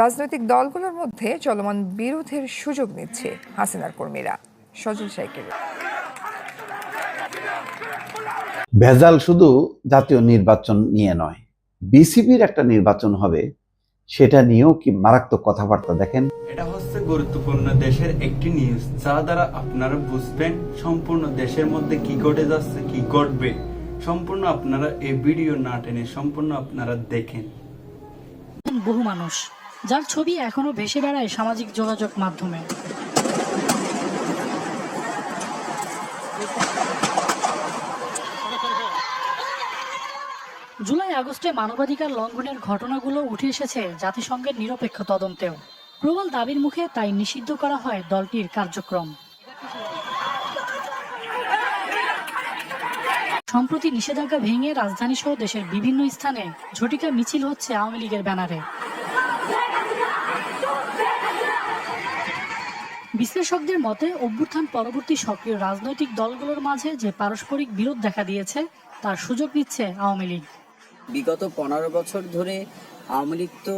রাজনৈতিক দলগুলোর মধ্যে চলমান বিরোধের সুযোগ নিচ্ছে হাসিনার কর্মীরা। সজল সাইকেল। ভেজাল শুধু জাতীয় নির্বাচন নিয়ে নয় বিসিবির একটা নির্বাচন হবে সেটা নিয়েও কি মারাত্মক কথাবার্তা দেখেন? এটা হচ্ছে গুরুত্বপূর্ণ দেশের একটি নিউজ যা দ্বারা আপনারা বুঝবেন সম্পূর্ণ দেশের মধ্যে কি ঘটে যাচ্ছে কি ঘটবে। সম্পূর্ণ আপনারা এই ভিডিও না টেনে সম্পূর্ণ আপনারা দেখেন। বহু মানুষ যার ছবি এখনও ভেসে বেড়ায় সামাজিক যোগাযোগ মাধ্যমে। জুলাই, আগস্টে মানবাধিকার লঙ্ঘনের ঘটনাগুলো উঠে এসেছে জাতিসংঘের নিরপেক্ষ তদন্তেও। প্রবল দাবির মুখে তাই নিষিদ্ধ করা হয় দলটির কার্যক্রম। সম্প্রতি নিষেধাজ্ঞা ভেঙে রাজধানী সহ দেশের বিভিন্ন স্থানে ঝটিকা মিছিল হচ্ছে আওয়ামী লীগের ব্যানারে। বিশ্লেষকদের মতে, অভ্যুত্থান পরবর্তী সক্রিয় রাজনৈতিক দলগুলোর মাঝে যে পারস্পরিক বিরোধ দেখা দিয়েছে, তার সুযোগ নিচ্ছে আওয়ামী লীগ। বিগত পনেরো বছর ধরে আওয়ামী লীগ তো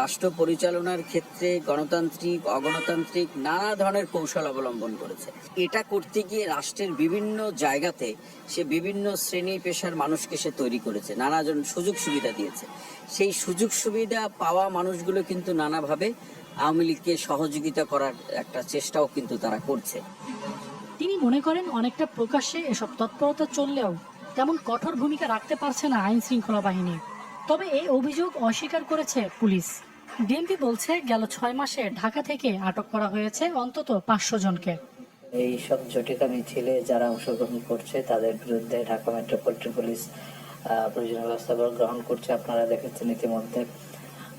রাষ্ট্র পরিচালনার ক্ষেত্রে গণতান্ত্রিক, অগণতান্ত্রিক নানা ধরনের কৌশল অবলম্বন করেছে। এটা করতে গিয়ে রাষ্ট্রের বিভিন্ন জায়গাতে সে বিভিন্ন শ্রেণি পেশার মানুষকে সে তৈরি করেছে, নানাজন সুযোগ সুবিধা দিয়েছে। সেই সুযোগ সুবিধা পাওয়া মানুষগুলো কিন্তু নানাভাবে আওয়ামী লীগকে সহযোগিতা করার একটা চেষ্টাও কিন্তু তারা করছে। তিনি মনে করেন অনেকটা প্রকাশ্যে এসব তৎপরতা চললেও তেমন কঠোর ভূমিকা রাখতে পারছে না আইন শৃঙ্খলা বাহিনী। তবে এই অভিযোগ অস্বীকার করেছে পুলিশ। ডিএমপি বলছে গেল ছয় মাসে ঢাকা থেকে আটক করা হয়েছে অন্তত পাঁচশো জনকে। এই সব জটিকা মিছিলে যারা অংশগ্রহণ করছে তাদের বিরুদ্ধে ঢাকা মেট্রোপলিটন পুলিশ প্রয়োজনীয় ব্যবস্থা গ্রহণ করছে। আপনারা দেখেছেন ইতিমধ্যে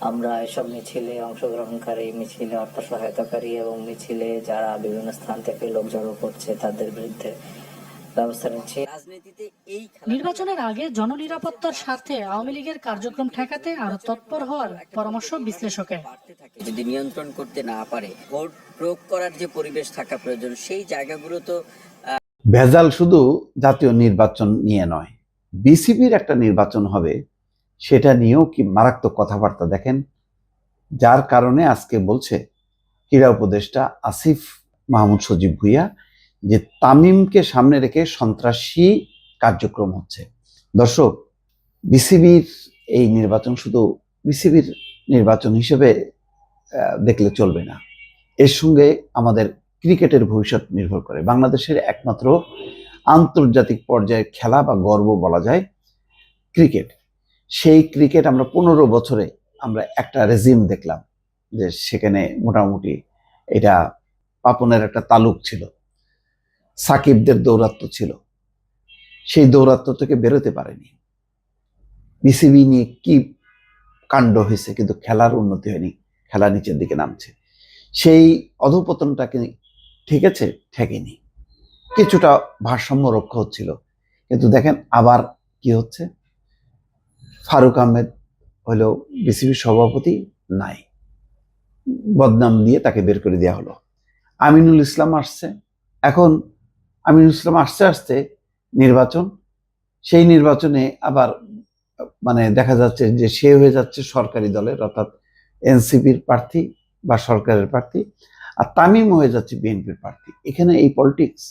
আমরা এসব মিছিলে অংশগ্রহণকারী মিছিলে অর্থ সহায়তাকারী এবং মিছিলে যারা বিভিন্ন স্থান থেকে লোক জড়ো করছে তাদের বিরুদ্ধে ব্যবস্থা নিচ্ছি। রাজনীতিতে এই নির্বাচনের আগে জননিরাপত্তার স্বার্থে আওয়ামী লীগের কার্যক্রম ঠেকাতে আরও তৎপর হওয়ার পরামর্শ বিশ্লেষকের। বাড়তে থাকে যদি নিয়ন্ত্রণ করতে না পারে ভোট প্রয়োগ করার যে পরিবেশ থাকা প্রয়োজন সেই জায়গাগুলো তো ভেজাল শুধু জাতীয় নির্বাচন নিয়ে নয় বিসিবির একটা নির্বাচন হবে সেটা নিয়েও কি মারাত্মক কথাবার্তা দেখেন? যার কারণে আজকে বলছে ক্রীড়া উপদেষ্টা আসিফ মাহমুদ সজীব ভুইয়া যে তামিমকে সামনে রেখে সন্ত্রাসী কার্যক্রম হচ্ছে। দর্শক, বিসিবির এই নির্বাচন শুধু বিসিবির নির্বাচন হিসেবে দেখলে চলবে না। এর সঙ্গে আমাদের ক্রিকেটের ভবিষ্যৎ নির্ভর করে। বাংলাদেশের একমাত্র আন্তর্জাতিক পর্যায়ের খেলা বা গর্ব বলা যায় ক্রিকেট। সেই ক্রিকেট আমরা পনেরো বছরে আমরা একটা রেজিম দেখলাম যে সেখানে মোটামুটি এটা পাপনের একটা তালুক ছিল। সাকিবদের দৌরাত্ম ছিল। সেই দৌরাত্ম থেকে বেরোতে পারেনি। বিসিবি নিয়ে কি কাণ্ড হয়েছে কিন্তু খেলার উন্নতি হয়নি, খেলা নিচের দিকে নামছে। সেই অধপতনটাকে ঠিক আছে ঠেকেনি। কিছুটা ভারসাম্য রক্ষা হচ্ছিল। কিন্তু দেখেন আবার কি হচ্ছে? ফারুক আহমেদ হলো বিসিবির সভাপতি নাই। বদনাম দিয়ে তাকে বের করে দেওয়া হলো। আমিনুল ইসলাম আসছে। এখন আমিনুল ইসলাম আসতে আসতে নির্বাচন, সেই নির্বাচনে আবার মানে দেখা যাচ্ছে যে সে হয়ে যাচ্ছে সরকারি দলের, অর্থাৎ এনসিপির প্রার্থী বা সরকারের প্রার্থী, আর তামিম হয়ে যাচ্ছে বিএনপির প্রার্থী। এখানে এই পলিটিক্স,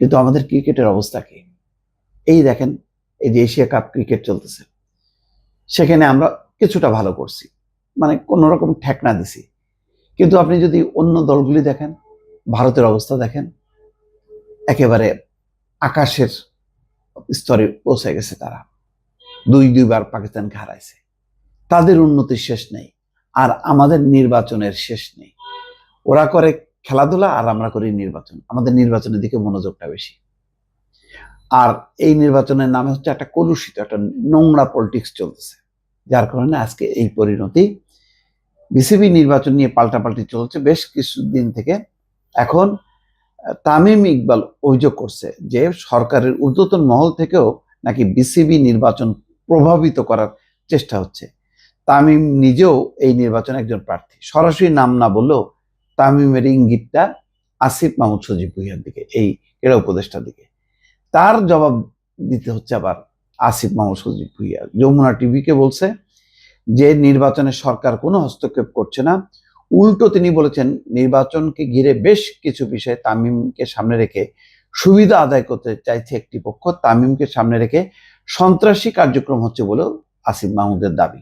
কিন্তু আমাদের ক্রিকেটের অবস্থা কি? এই দেখেন এই যে এশিয়া কাপ ক্রিকেট চলতেছে। সেখানে আমরা কিছুটা ভালো করছি। মানে কোনো রকম ঠেকনা দিছি। কিন্তু আপনি যদি অন্য দলগুলি দেখেন, ভারতের অবস্থা দেখেন, একেবারে আকাশের স্তরে পৌঁছে গেছে তারা। দুই, দুইবার পাকিস্তানকে হারাইছে। তাদের উন্নতির শেষ নেই, আর আমাদের নির্বাচনের শেষ নেই। ওরা করে খেলাধুলা আর আমরা করি নির্বাচন। আমাদের নির্বাচনের দিকে মনোযোগটা বেশি। আর এই নির্বাচনের নামে হচ্ছে একটা কলুষিত, একটা নোংরা পলিটিক্স চলতেছে। যার কারণে আজকে এই পরিণতি বিসিবি নির্বাচন নিয়ে পাল্টাপাল্টি চলছে। বেশ কিছুদিন থেকে এখন তামিম ইকবাল অভিযোগ করছে যে সরকারের ঊর্ধ্বতন মহল থেকেও নাকি বিসিবি নির্বাচন প্রভাবিত করার চেষ্টা হচ্ছে। তামিম নিজেও এই নির্বাচনে একজন প্রার্থী। সরাসরি নাম না বললেও তামিমের ইঙ্গিতটা আসিফ মাহমুদ সজীব ভুইয়ার দিকে, এই ক্রীড়া উপদেষ্টার দিকে। তার জবাব দিতে হচ্ছে আবার আসিফ মাহমুদ সজীব ভুইয়া। যমুনা টিভিকে বলছে যে, নির্বাচনে সরকার কোনো হস্তক্ষেপ করছে না। উল্টো তিনি বলেছেন, নির্বাচনকে ঘিরে বেশ কিছু বিষয়ে তামিমকে সামনে রেখে সুবিধা আদায় করতে চাইছে একটি পক্ষ। তামিমকে সামনে রেখে সন্ত্রাসী কার্যক্রম হচ্ছে বলেও আসিফ মাহমুদের দাবি।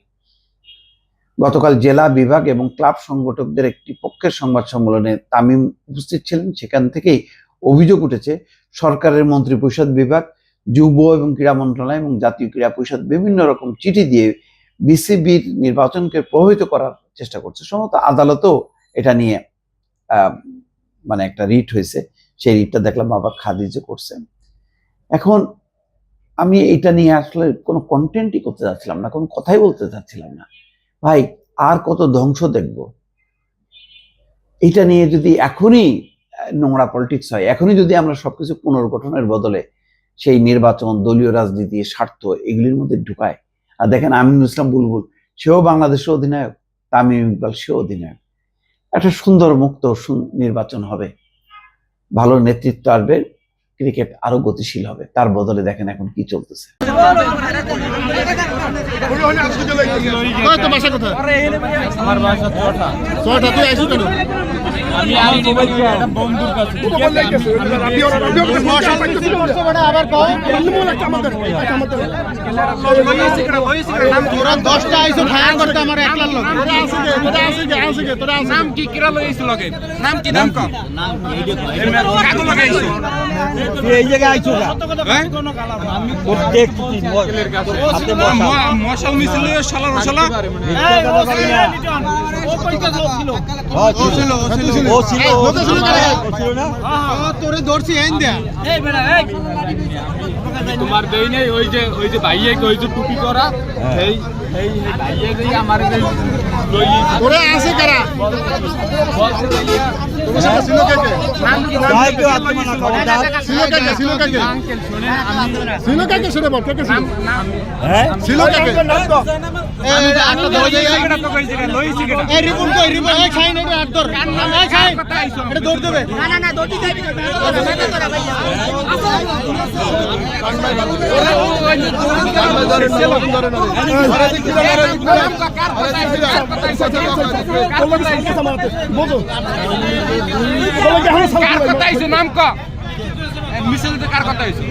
গতকাল জেলা বিভাগ এবং ক্লাব সংগঠকদের একটি পক্ষের সংবাদ সম্মেলনে তামিম উপস্থিত ছিলেন। সেখান থেকেই অভিযোগ উঠেছে সরকারের মন্ত্রী পরিষদ বিভাগ, যুব এবং ক্রীড়া মন্ত্রণালয় এবং জাতীয় ক্রীড়া পরিষদ বিভিন্ন রকম চিঠি দিয়ে বিসিবির নির্বাচনকে প্রভাবিত করার চেষ্টা করছে। সম্ভবত আদালতেও এটা নিয়ে মানে একটা রিট হয়েছে। সেই রিটটা দেখলাম আবার খাদিজও করছেন এখন আমি এটা নিয়ে আসলে কোনো কন্টেন্টই করতে চাচ্ছিলাম না, কোনো কথাই বলতে চাচ্ছিলাম না। ভাই, আর কত ধ্বংস দেখব? এটা নিয়ে যদি এখনই নোংরা পলিটিক্স হয়। এখনই যদি আমরা সবকিছু পুনর্গঠনের বদলে সেই নির্বাচন দলীয় রাজনীতি স্বার্থ এগুলির মধ্যে ঢুকায় আর দেখেন আমিনুল ইসলাম বুলবুল সেও বাংলাদেশের অধিনায়ক তামিম ইকবাল সেও অধিনায়ক। একটা সুন্দর মুক্ত নির্বাচন হবে। ভালো নেতৃত্ব আসবে ক্রিকেট আরও গতিশীল হবে। তার বদলে দেখেন এখন কি চলতেছে। কোথায় আমার বাসা ছটা তুই তোরা দশটা আইসো ফায়ার করতে আমার একলার লোক তোরা আসি গে তোরা আসি গে আসি গে তোরা আসি নাম কি? কিরা লইছিল লগে? নাম কি? নাম কম কাগো লাগাইছো এই জায়গায় আইছো না আমি দেখছি হাতে বসা মশাল। মিছিল শালা রশালা ও ছিল? ও ছিল লোকে ছিল না? ও ছিল। না? তোরে ধরছি এন এই তোমার দেই নেই ওই যে ওই যে ভাইয়ে ওই যে টুপি করা এই এই ভাইয়ে দেই আমার লই আসে কারা? দৌড় দেবে। নাম ক মিছিল কার কথা আইছো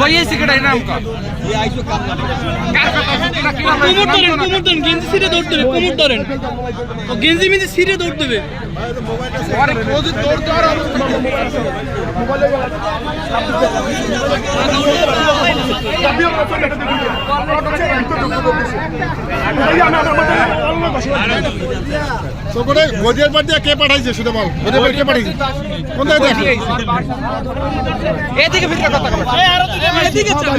লই সিগারেট নাম ক কার কথা কোমর ধরেন গেঞ্জি মেঞ্জি সিরে দৌড় দেবে তো করে গজের পার কে পাঠাইছে সেটা বল গজের পার কে পাঠাইছে কোন জায়গায় এদিকে ফিরে কথা কবে এদিকে চল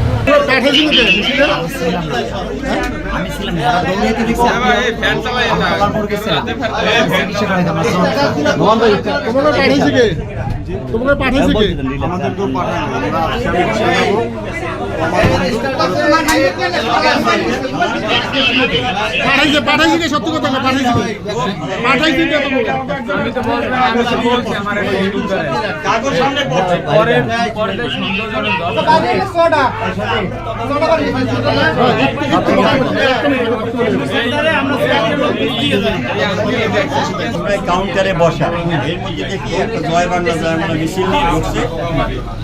এইটা টাকা দিয়েছে আট চল্লিশ টাকা ভাড়া দিয়ে আইছে পাঠাইছিল কে? মিছিলে? তোমাকে পাঠাইছে কে তোমাকে পাঠাইছে কে আমাদের তো পাঠাইছে পাঠাইছে কে? সত্যি কথা পাঠাইছে কে? পাঠাইছে কে কাউন্টারে বসা। এর মধ্যে দেখি একটা জয় বাংলা জয় বাংলা মিছিল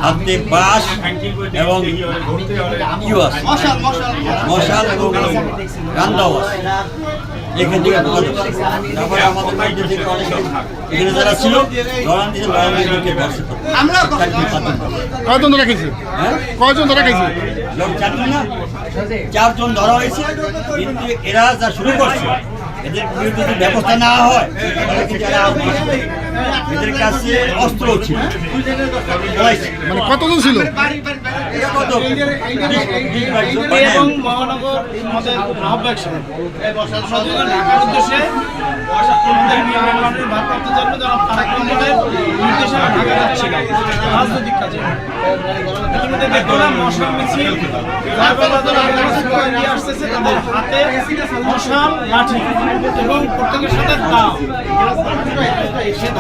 হাতে বাস এবং মশাল এবং গান্দাও আছে। এখান থেকে তারপরে আমাদের মধ্যে থেকে অনেকে এখানে যারা ছিল কয়জন ধরা খাইছে হ্যাঁ? কয়জন ধরা লোক চারজন না? চারজন ধরা হয়েছে। কিন্তু এরা যা শুরু করছে এদের বিরুদ্ধে ব্যবস্থা না হয় এদের কাছে অস্ত্র ছিল। মানে কতজন ছিল? এবং মহানগর আহ্বায়ক সাহেব। ঢাকার উদ্দেশ্যে ভারপ্রাপ্ত চেয়ারম্যান জনাব তারেক রহমানের নির্দেশে ঢাকা যাচ্ছিল। রাজনৈতিক কাজে। ইতিমধ্যে দেখলাম মশাল মিছিল নিয়ে আসতেছে তাদের হাতে মশাল লাঠি এবং প্রত্যেকের সাথে দাও। সে